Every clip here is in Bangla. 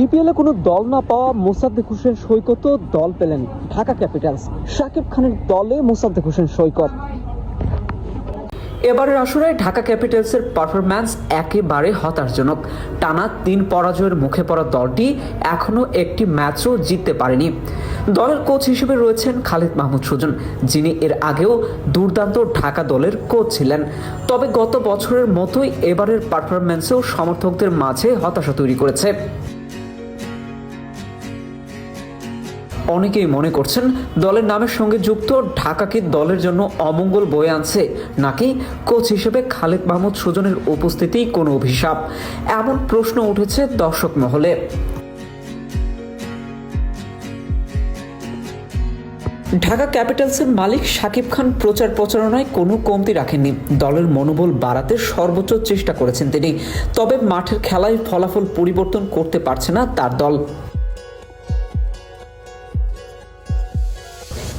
বিপিএলে কোনো দল না পাওয়া মোসাদ্দেক হোসেন সৈকত দল পেলেন ঢাকা ক্যাপিটালস। শাকিব খানের দলে মোসাদ্দেক হোসেন সৈকত। এবারের আসরে ঢাকা ক্যাপিটালসের পারফরম্যান্স একেবারে হতাশজনক। টানা তিন পরাজয়ের মুখে পড়া দলটি এখনও একটি ম্যাচও জিততে পারেনি। দলের কোচ হিসেবে রয়েছেন খালিদ মাহমুদ সুজন, যিনি এর আগেও দুর্দান্ত ঢাকা দলের কোচ ছিলেন। তবে গত বছরের মতোই এবারের পারফরম্যান্সেও সমর্থকদের মাঝে হতাশা তৈরি করেছে। অনেকেই মনে করছেন দলের নামের সঙ্গে যুক্ত ঢাকাকে দলের জন্য অমঙ্গল বয়ে আনছে। নাকি কোচ হিসেবে খালেদ মাহমুদ সুজনের উপস্থিতিই কোনো অভিশাপ? এমন প্রশ্ন উঠেছে দর্শক মহলে। ঢাকা ক্যাপিটালসের মালিক শাকিব খান প্রচার প্রচারণায় কোনো কমতি রাখেননি। দলের মনোবল বাড়াতে সর্বোচ্চ চেষ্টা করেছেন তিনি। তবে মাঠের খেলায় ফলাফল পরিবর্তন করতে পারছে না তার দল।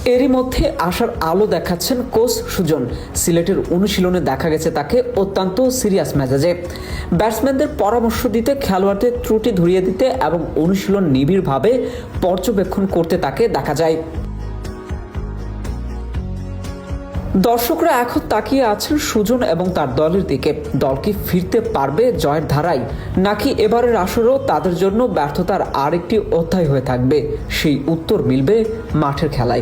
এরই মধ্যে আসার আলো দেখাচ্ছেন কোচ সুজন। সিলেটের অনুশীলনে দেখা গেছে তাকে অত্যন্ত সিরিয়াস মেজাজে। ব্যাটসম্যানদের পরামর্শ দিতে খেলোয়াড়দের ত্রুটি ধরিয়ে দিতে এবং অনুশীলন নিবিড়ভাবে পর্যবেক্ষণ করতে তাকে দেখা যায়। দর্শকরা এখন তাকিয়ে আছেন সুজন এবং তার দলের দিকে। দল কি ফিরতে পারবে জয়ের ধারায়? নাকি এবারের আসরেও তাদের জন্য ব্যর্থতার আরেকটি অধ্যায় হয়ে থাকবে? সেই উত্তর মিলবে মাঠের খেলায়।